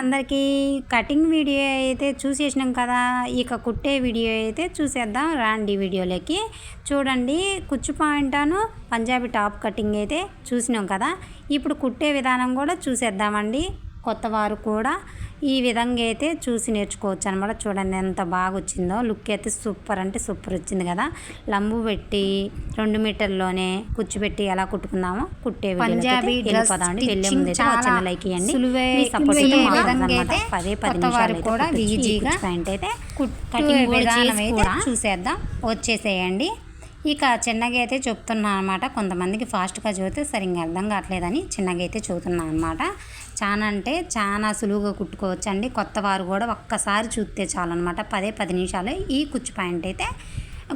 అందరికీ cutting video అయితే చూసేసినాం కదా ఇక కుట్టే వీడియో అయితే చూసేద్దాం. రాండి వీడియోలోకి. చూడండి కుచ్చు పాయింటాను పంజాబీ టాప్ కటింగ్ అయితే చూసినాం కదా. ఇప్పుడు కుట్టే విధానం కూడా చూసేద్దామండి. కొత్త వారు కూడా ఈ విధంగా అయితే చూసి నేర్చుకోవచ్చు అనమాట చూడండి ఎంత బాగా వచ్చిందో లుక్ అయితే సూపర్ అంటే సూపర్ వచ్చింది కదా. లంబు పెట్టి రెండు మీటర్లోనే కూర్చోబెట్టి ఎలా కుట్టుకుందామో కుట్టే పంజాబీ డ్రెస్ లైక్ ఇవ్వండి. పదే పది నిమిషాలు కూడా ఈజీగా కటింగ్ కూడా చూసేద్దాం. వచ్చేసేయండి. ఇక చిన్నగా అయితే చెప్తున్నా అనమాట కొంతమందికి ఫాస్ట్గా చదివితే సరిగ్గా అర్థం కావట్లేదని చిన్నగా అయితే చదువుతున్నా అనమాట చాలా అంటే చాలా సులువుగా కుట్టుకోవచ్చు అండి కొత్త వారు కూడా ఒక్కసారి చూస్తే చాలన్నమాట పదే పది నిమిషాలు ఈ కుచ్చు పాయింట్ అయితే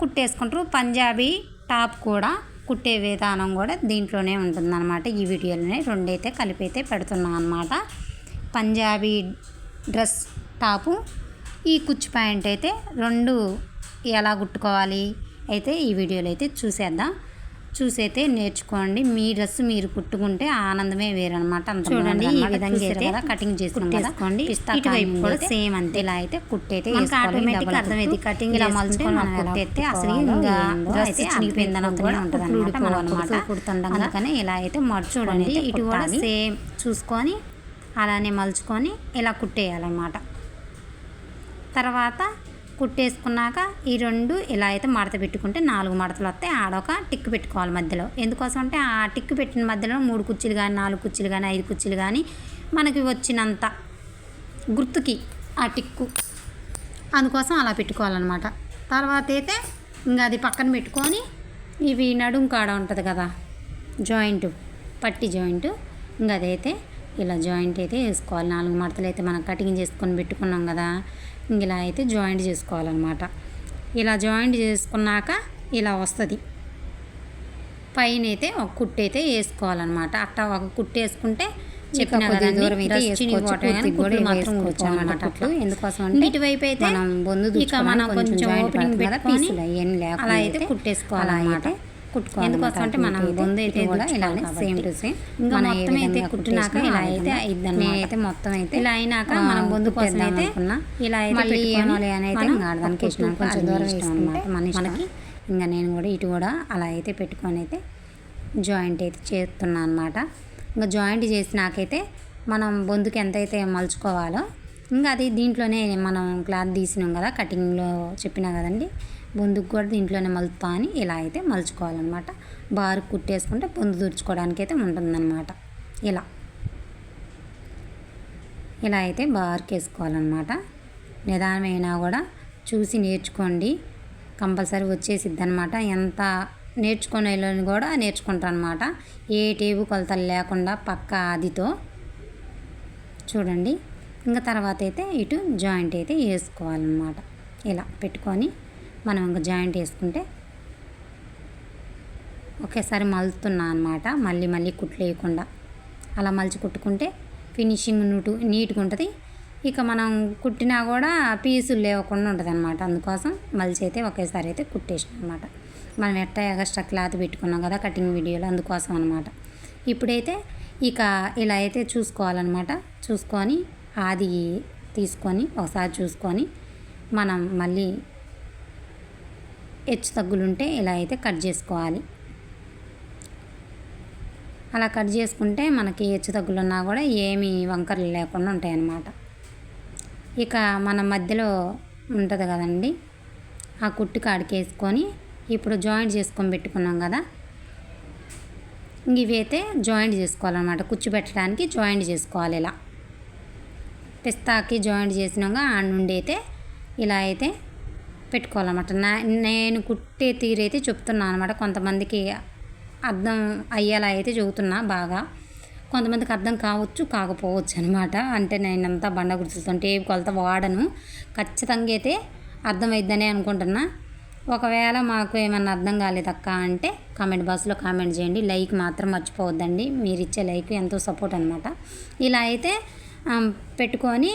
కుట్టేసుకుంటారు. పంజాబీ టాప్ కూడా కుట్టే విధానం కూడా దీంట్లోనే ఉంటుందన్నమాట ఈ వీడియోలోనే రెండైతే కలిపి అయితే పెడుతున్నాను అనమాట పంజాబీ డ్రెస్ టాపు. ఈ కుచ్చు ప్యాంట్ అయితే రెండు ఎలా కుట్టుకోవాలి? అయితే ఈ వీడియోలో అయితే చూసేద్దాం. చూసైతే నేర్చుకోండి. మీ డ్రెస్ మీరు కుట్టుకుంటే ఆనందమే వేరనమాట అంత చూడండి ఈ విధంగా అయితే కటింగ్ చేసుకోండి ఇటువైపు కూడా సేమ్ అంతే. ఇలా అయితే కుట్టయితే ఆటోమేటిక్ అర్థమైంది కటింగ్ ఇలా మలుచుకొని మనం కుట్టేస్తే అసలు ఇంకా డ్రెస్ చినిగిపోయిందని ఉంటుంది అనమాట కుడుతుండగా అందుకని ఇలా అయితే మర్చుకోండి. ఇటు కూడా సేమ్ చూసుకొని అలానే మలుచుకొని ఇలా కుట్టేయాలన్నమాట. తర్వాత కుట్టేసుకున్నాక ఈ రెండు ఇలా అయితే మడత పెట్టుకుంటే నాలుగు మడతలు వస్తాయి. ఆడొక టిక్ పెట్టుకోవాలి మధ్యలో. ఎందుకోసం అంటే ఆ టిక్ పెట్టిన మధ్యలో మూడు కుర్చీలు కానీ నాలుగు కుర్చీలు కానీ ఐదు కుర్చీలు కానీ మనకి వచ్చినంత గుర్తుకి ఆ టిక్కు అందుకోసం అలా పెట్టుకోవాలన్నమాట. తర్వాత అయితే ఇంకా అది పక్కన పెట్టుకొని ఇవి నడుం కాడ ఉంటుంది కదా జాయింట్ పట్టి జాయింట్ ఇంకా అదైతే ఇలా జాయింట్ అయితే వేసుకోవాలి. నాలుగు మడతలు అయితే మనం కటింగ్ చేసుకొని పెట్టుకున్నాం కదా ఇంక ఇలా అయితే జాయింట్ చేసుకోవాలన్నమాట. ఇలా జాయింట్ చేసుకున్నాక ఇలా వస్తుంది. పైన అయితే ఒక కుట్టు అయితే వేసుకోవాలన్నమాట. అట్టా ఒక కుట్టు వేసుకుంటే చెప్పిన. ఎందుకోసం అంటే ఇటువైపు అయితే మనం బొందు ఇక మనం కొంచెం opening పెట్టుకొని అలా అయితే కుట్టేసుకోవాలన్నమాట. కుట్టుకోవాలి ఎందుకోసం అంటే మనం బొందు అయితే కూడా ఇలానే సేమ్ టు సేమ్ ఇంకా మొత్తం అయితే కుట్టినాక ఇలా అయితే అయితే అయిద్దన్నమాట. నేనైతే మొత్తం అయితే ఇలా అయినాక మనం బొందు కోసం అయితే. ఇలా అయితే మళ్ళీ అయితే ఆడదానికి ఇష్టం కొంచెం దూరం అనమాట ఇష్టం మనకి ఇంకా నేను కూడా ఇటు కూడా అలా అయితే పెట్టుకొని అయితే జాయింట్ అయితే చేస్తున్నా అనమాట ఇంకా జాయింట్ చేసినాకైతే మనం బొందుకి ఎంతైతే మలుచుకోవాలో ఇంకా అది దీంట్లోనే మనం క్లాత్ తీసినాం కదా కటింగ్లో చెప్పినా కదండి బొందుకు కూడా దీంట్లోనే మలుపుతా అని ఇలా అయితే మలుచుకోవాలన్నమాట. బారు కుట్టేసుకుంటే బొందు తుడుచుకోవడానికి అయితే ఉంటుందన్నమాట. ఇలా. ఇలా అయితే బార్కి వేసుకోవాలన్నమాట నిదానమైనా కూడా చూసి నేర్చుకోండి. కంపల్సరీ వచ్చేసిద్ది అనమాట ఎంత నేర్చుకునే వాళ్ళని కూడా నేర్చుకుంటారనమాట ఏ టేబు కొలతలు లేకుండా పక్క ఆదితో. చూడండి. ఇంకా తర్వాత అయితే ఇటు జాయింట్ అయితే వేసుకోవాలన్నమాట. ఇలా పెట్టుకొని మనం ఇంకా జాయింట్ వేసుకుంటే ఒకేసారి మలుతున్నా అనమాట మళ్ళీ మళ్ళీ కుట్లు వేయకుండా అలా మలిచి కుట్టుకుంటే ఫినిషింగ్ నుటు నీట్గా ఉంటుంది. ఇక మనం కుట్టినా కూడా పీసులు లేవకుండా ఉంటుంది అనమాట అందుకోసం మలిచి అయితే ఒకేసారి అయితే కుట్టేసిన అనమాట మనం ఎట్ట ఎగస్ట్రా క్లాత్ పెట్టుకున్నాం కదా కటింగ్ వీడియోలో అందుకోసం అనమాట ఇప్పుడైతే ఇక ఇలా అయితే చూసుకోవాలన్నమాట. చూసుకొని ఆది తీసుకొని ఒకసారి చూసుకొని మనం మళ్ళీ హెచ్చు తగ్గులుంటే ఇలా అయితే కట్ చేసుకోవాలి. అలా కట్ చేసుకుంటే మనకి హెచ్చు తగ్గులున్నా కూడా ఏమీ వంకరలు లేకుండా ఉంటాయన్నమాట. ఇక మన మధ్యలో ఉంటుంది కదండి ఆ కుట్టు కాడికి వేసుకొని ఇప్పుడు జాయింట్ చేసుకొని పెట్టుకున్నాం కదా ఇవైతే జాయింట్ చేసుకోవాలన్నమాట. కుచ్చు పెట్టడానికి జాయింట్ చేసుకోవాలి ఇలా. పిస్తాకి జాయింట్ చేసినాక ఆ నుండి అయితే ఇలా అయితే పెట్టుకోవాలన్నమాట. నా నేను కుట్టే తీరైతే చెప్తున్నాను అనమాట కొంతమందికి అర్థం అయ్యేలా అయితే చెబుతున్నా బాగా. కొంతమందికి అర్థం కావచ్చు కాకపోవచ్చు అనమాట అంటే నేను అంతా బండ గుర్తులతో టేపు కొలత వాడను. ఖచ్చితంగా అయితే అర్థమైద్దని అనుకుంటున్నా. ఒకవేళ మాకు ఏమన్నా అర్థం కాలేదక్క అంటే కామెంట్ బాక్స్లో కామెంట్ చేయండి. లైక్ మాత్రం మర్చిపోవద్దండి. మీరు ఇచ్చే లైక్ ఎంతో సపోర్ట్ అనమాట ఇలా అయితే పెట్టుకొని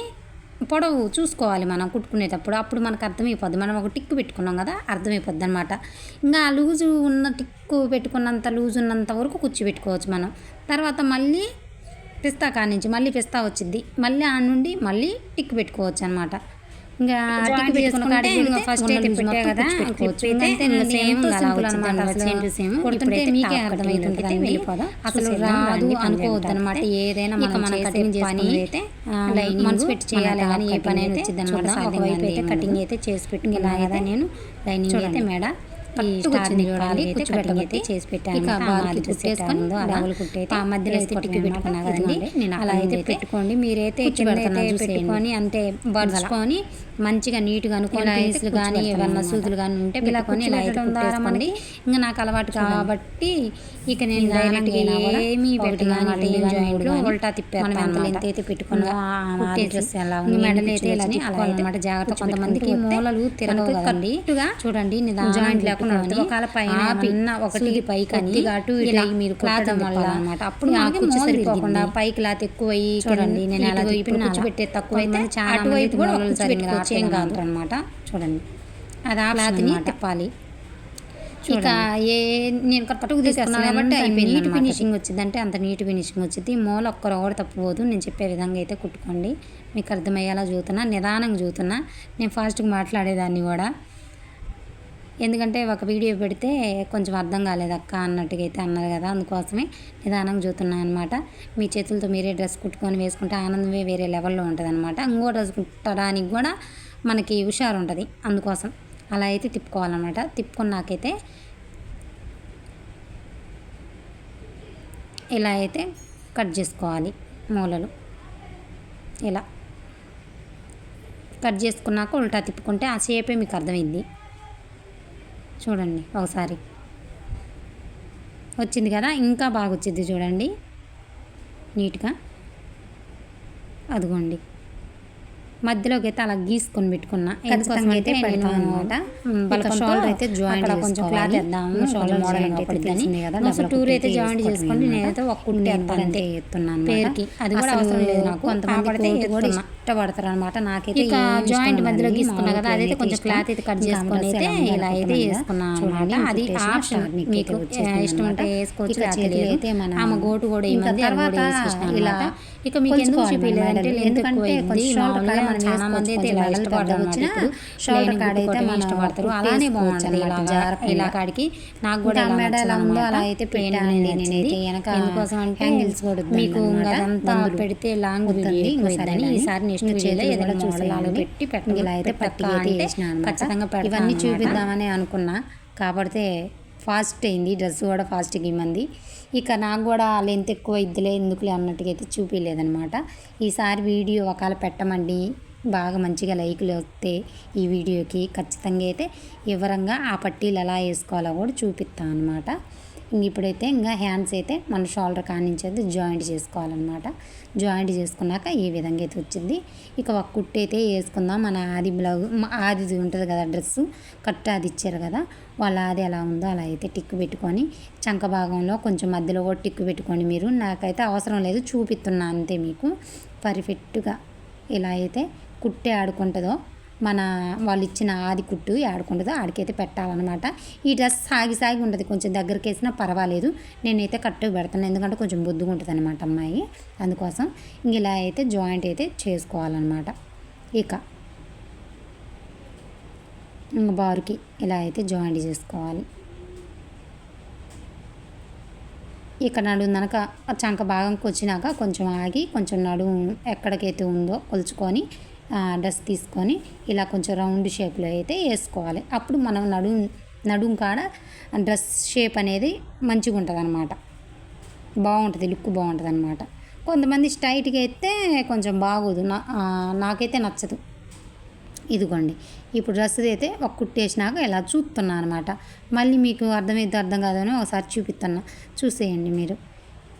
పొడవు చూసుకోవాలి మనం కుట్టుకునేటప్పుడు. అప్పుడు మనకు అర్థమైపోద్ది. మనం ఒక టిక్కు పెట్టుకున్నాం కదా అర్థమైపోద్ది అనమాట ఇంకా ఆ లూజు ఉన్న టిక్కు పెట్టుకున్నంత లూజు ఉన్నంత వరకు కుర్చీ పెట్టుకోవచ్చు మనం. తర్వాత మళ్ళీ పిస్తా కాడ నుంచి మళ్ళీ పిస్తా వచ్చింది మళ్ళీ ఆ నుండి మళ్ళీ టిక్ పెట్టుకోవచ్చు అనమాట ఇంకా పెట్టుకున్న ఫస్ట్ అయితే పెట్టే కదా అయితే సేమ్ సింపుల్ అనమాట సేమ్ టు సేమ్ కొడుతుంటే మీకే అసలు రాదు అనుకోవద్దు అనమాట ఏదైనా మనం మన కటింగ్ పని అయితే మనసు పెట్టి చేయాలి కానీ ఏ పని అయినా వచ్చింది అనమాట ఒకవైపు అయితే కటింగ్ అయితే చేసి పెట్టుకుని ఇలా అయితే నేను లైనింగ్ అయితే మేడ. అయితే చేసి పెట్టాను. ఆ మధ్యలో అయితే టిక్కి పెట్టుకున్నా కదండి. నేను అలా అయితే పెట్టుకోండి. మీరైతే అయితే పెట్టుకొని అంటే బడుచుకొని మంచిగా నీట్గా అనుకోని పీసులు కానీ ఏమన్నా సూదులు కానీ ఉంటే పెట్టుకొని ఇలా అయితే కుట్టేసుకోండి. ఇంకా నాకు అలవాటు కాబట్టి ఇక నేను డైరెక్ట్గా ఏమీ పెట్టగానే జాయింట్లు ఉల్టా తిప్పాను మనం ఎంత అయితే పెట్టుకున్నా డ్రెస్ ఎలా ఉంది మెడలు అయితే ఇలా తిప్పుకోవాలన్నమాట జాగ్రత్త కొంతమందికి మూలలు తిరగవు చూడండి జాయింట్ లేకుండా ఒకవేళ పైన ఒకటి పై కానీ అటు మీరు అనమాట అప్పుడు ఆ కుచ్చు సరిపోకుండా పైకి లాత ఎక్కువ అయ్యి చూడండి నేను అలా ఇప్పుడు కుచ్చు పెట్టే తక్కువ అయితే చాలా కూడా కుచ్చు పెట్టుకోవచ్చు ఏం కాదు అనమాట చూడండి. అది ఆ క్లాత్ని తిప్పాలి. ఇక ఏ నేను పట్టుకు తీసుకున్నాను కాబట్టి నీట్ ఫినిషింగ్ వచ్చింది అంటే అంత నీట్ ఫినిషింగ్ వచ్చింది. మూల ఒక్కరు కూడా తప్పుపోదు. నేను చెప్పే విధంగా అయితే కుట్టుకోండి. మీకు అర్థమయ్యేలా చూతున్నా. నిదానంగా చూతున్నా. నేను ఫాస్ట్గా మాట్లాడేదాన్ని కూడా. ఎందుకంటే ఒక వీడియో పెడితే కొంచెం అర్థం కాలేదు అక్క అన్నట్టుగా అయితే అన్నారు కదా అందుకోసమే నిదానంగా చూస్తున్నాను అనమాట మీ చేతులతో మీరే డ్రెస్ కుట్టుకొని వేసుకుంటే ఆనందమే వేరే లెవెల్లో ఉంటుంది అనమాట ఇంకో డ్రెస్ కుట్టడానికి కూడా మనకి హుషారు ఉంటుంది అందుకోసం అలా అయితే తిప్పుకోవాలన్నమాట. తిప్పుకున్నాకైతే ఇలా అయితే కట్ చేసుకోవాలి మూలలు. ఇలా కట్ చేసుకున్నాక ఉల్టా తిప్పుకుంటే ఆ షేపే మీకు అర్థమైంది చూడండి ఒకసారి. వచ్చింది కదా? ఇంకా బాగా వచ్చింది చూడండి. నీట్గా. అదిగోండి. మధ్యలోకి అయితే అలా గీసుకొని పెట్టుకున్నా. ఎందుకోసం అయితే నేను షోల్డర్ అయితే జాయింట్ కొంచెం క్లాత్ వేద్దాము. షోల్డర్ మోడల్ పడుతుంది కదా అసలు టూర్ అయితే జాయింట్ చేసుకోండి నేనైతే ఒక కుట్టి అంతే ఎత్తున్నాను పేరుకి. అది కూడా అవసరం లేదు నాకు. కొంతమంది కూడా ఇష్టపడతారు అనమాట నాకైతే ఇక జాయింట్ మధ్యలో గీసుకున్నా కదా అదైతే కొంచెం క్లాత్ అయితే కట్ చేసుకొని అయితే ఇలా అయితే వేసుకున్నాను అనమాట అది ఆప్షన్ మీకు ఇష్టం ఉంటే వేసుకోవచ్చు అయితే ఆమె గోటు కూడా ఈ మధ్య తర్వాత ఇలా ఇక మీకు ఎందుకు చూపించలేదంటే ఎందుకంటే కొంచెం మనం చాలా మంది అయితే ఇలా ఇష్టపడతారు వచ్చిన షోల్డర్ కాడ అయితే మనం ఇష్టపడతారు. అలానే బాగుంటుంది ఇలా ఇలా కాడికి నాకు కూడా మెడ ఎలా ఉందో అలా అయితే పెట్టానండి నేనైతే వెనక ఎందుకోసం అంటే హ్యాంగిల్స్ మీకు అదంతా పెడితే లాంగ్ వీడియో ఇంకోసారి ఈసారి నెక్స్ట్ వీడియోలో ఏదైనా మోడల్ పెట్టి పెట్టండి ఇలా అయితే పట్టి అయితే ఖచ్చితంగా ఇవన్నీ చూపిద్దామని అనుకున్నా. కాబట్టి ఫాస్ట్ అయింది డ్రెస్ కూడా ఫాస్ట్గా ఇమ్మంది. ఇక నాకు కూడా లెంత్ ఎక్కువ ఇద్దులే ఎందుకులే అన్నట్టుగా అయితే చూపించలేదనమాట ఈసారి వీడియో ఒకవేళ పెట్టమండి బాగా మంచిగా లైకులు వస్తే ఈ వీడియోకి ఖచ్చితంగా అయితే వివరంగా ఆ పట్టీలు ఎలా వేసుకోవాలో కూడా చూపిస్తాను అనమాట ఇంక ఇప్పుడైతే ఇంకా హ్యాండ్స్ అయితే మన షోల్డర్ కానించేది జాయింట్ చేసుకోవాలన్నమాట. జాయింట్ చేసుకున్నాక ఈ విధంగా అయితే వచ్చింది. ఇక ఒక కుట్టు అయితే వేసుకుందాం. మన ఆది బ్లౌజ్ ఆది ఉంటుంది కదా డ్రెస్సు. కట్ అది ఇచ్చారు కదా. వాళ్ళ ఆది ఎలా ఉందో అలా అయితే టిక్కు పెట్టుకొని చంక భాగంలో కొంచెం మధ్యలో కూడా టిక్కు పెట్టుకోండి మీరు. నాకైతే అవసరం లేదు చూపిస్తున్నా అంతే మీకు. పర్ఫెక్ట్గా ఇలా అయితే కుట్టే ఆడుకుంటుందో మన వాళ్ళు ఇచ్చిన ఆది కుట్టు ఆడుకుంటుందో ఆడికైతే పెట్టాలన్నమాట. ఈ డ్రెస్ సాగి సాగి ఉంటుంది కొంచెం దగ్గరికి వేసినా పర్వాలేదు. నేనైతే కట్టు పెడతాను. ఎందుకంటే కొంచెం బొద్దుగా ఉంటుంది అనమాట అమ్మాయి. అందుకోసం ఇంక ఇలా అయితే జాయింట్ అయితే చేసుకోవాలన్నమాట. ఇక ఇంక బారుకి ఇలా అయితే జాయింట్ చేసుకోవాలి. ఇక నడుము కనుక చంక భాగంకి వచ్చినాక కొంచెం ఆగి కొంచెం నడుము ఎక్కడికైతే ఉందో కొలుచుకొని డ్రెస్ తీసుకొని ఇలా కొంచెం రౌండ్ షేప్లో అయితే వేసుకోవాలి. అప్పుడు మనం నడుం నడుము కాడ డ్రెస్ షేప్ అనేది మంచిగా ఉంటుంది అనమాట బాగుంటుంది లుక్ బాగుంటుంది అనమాట కొంతమంది స్ట్రైట్గా అయితే కొంచెం బాగోదు. నా నాకైతే నచ్చదు. ఇదిగోండి ఇప్పుడు డ్రెస్ అయితే ఒక కుట్టేసినాక ఇలా చూస్తున్నా అనమాట మళ్ళీ మీకు అర్థమైతే అర్థం కాదని ఒకసారి చూపిస్తున్నా. చూసేయండి మీరు.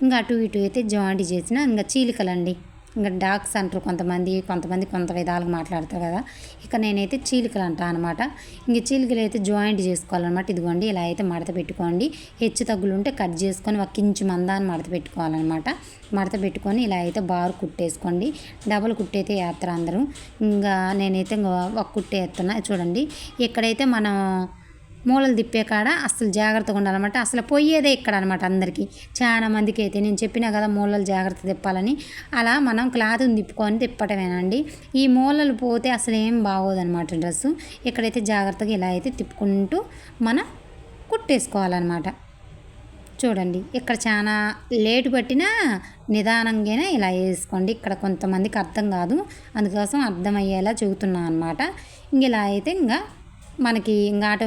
ఇంకా అటు ఇటు అయితే జాయింట్ చేసిన ఇంకా చీలికలండి. ఇంకా డాగ్స్ అంటారు కొంతమంది కొంతమంది కొంత విధాలుగా మాట్లాడతారు కదా. ఇక నేనైతే చీలికలు అంటా అనమాట ఇంక చీలికలు అయితే జాయింట్ చేసుకోవాలన్నమాట. ఇదిగోండి ఇలా అయితే మడత పెట్టుకోండి. హెచ్చు తగ్గులు ఉంటే కట్ చేసుకొని ఒక ఇంచు మందాన్ని మడత పెట్టుకోవాలన్నమాట. మడత పెట్టుకొని ఇలా అయితే బారు కుట్టేసుకోండి. డబల్ కుట్టయితే వేస్తారు అందరూ. ఇంకా నేనైతే ఒక కుట్టేస్తున్నా చూడండి ఎక్కడైతే మనం మూలలు తిప్పే కాడ అసలు జాగ్రత్తగా ఉండాలన్నమాట. అసలు పోయేదే ఇక్కడ అనమాట అందరికీ. చాలా మందికి అయితే నేను చెప్పినా కదా మూలలు జాగ్రత్త తిప్పాలని. అలా మనం క్లాత్ని తిప్పుకొని తిప్పటమేనండి. ఈ మూలలు పోతే అసలు ఏం బాగోదనమాట డ్రెస్సు. ఇక్కడైతే జాగ్రత్తగా ఇలా అయితే తిప్పుకుంటూ మనం కుట్టేసుకోవాలన్నమాట. చూడండి ఇక్కడ చాలా లేటు పట్టినా నిదానంగానే ఇలా వేసుకోండి. ఇక్కడ కొంతమందికి అర్థం కాదు. అందుకోసం అర్థమయ్యేలా చెబుతున్నాను అనమాట ఇంక ఇలా అయితే ఇంకా మనకి ఇంకా ఆటో